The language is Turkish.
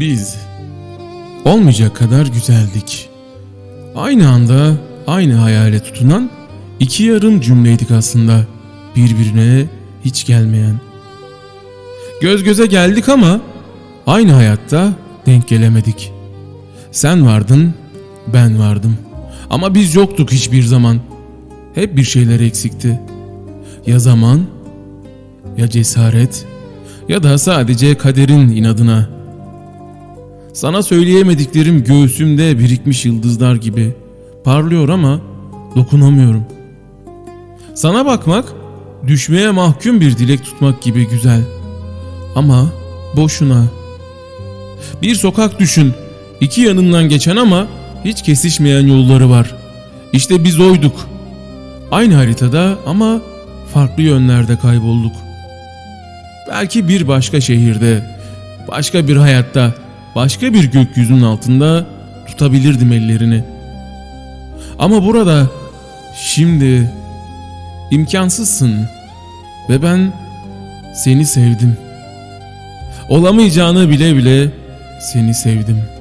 Biz olmayacak kadar güzeldik. Aynı anda aynı hayale tutunan iki yarım cümleydik aslında. Birbirine hiç gelmeyen. Göz göze geldik ama aynı hayatta denk gelemedik. Sen vardın, ben vardım. Ama biz yoktuk hiçbir zaman. Hep bir şeyler eksikti. Ya zaman, ya cesaret, ya da sadece kaderin inadına. Sana söyleyemediklerim göğsümde birikmiş yıldızlar gibi parlıyor ama dokunamıyorum. Sana bakmak düşmeye mahkum bir dilek tutmak gibi güzel. Ama boşuna. Bir sokak düşün. iki yanından geçen ama hiç kesişmeyen yolları var. İşte biz oyduk. Aynı haritada ama farklı yönlerde kaybolduk. Belki bir başka şehirde, başka bir hayatta, başka bir gökyüzünün altında tutabilirdim ellerini. Ama burada, şimdi imkansızsın ve ben seni sevdim. Olamayacağını bile bile seni sevdim.''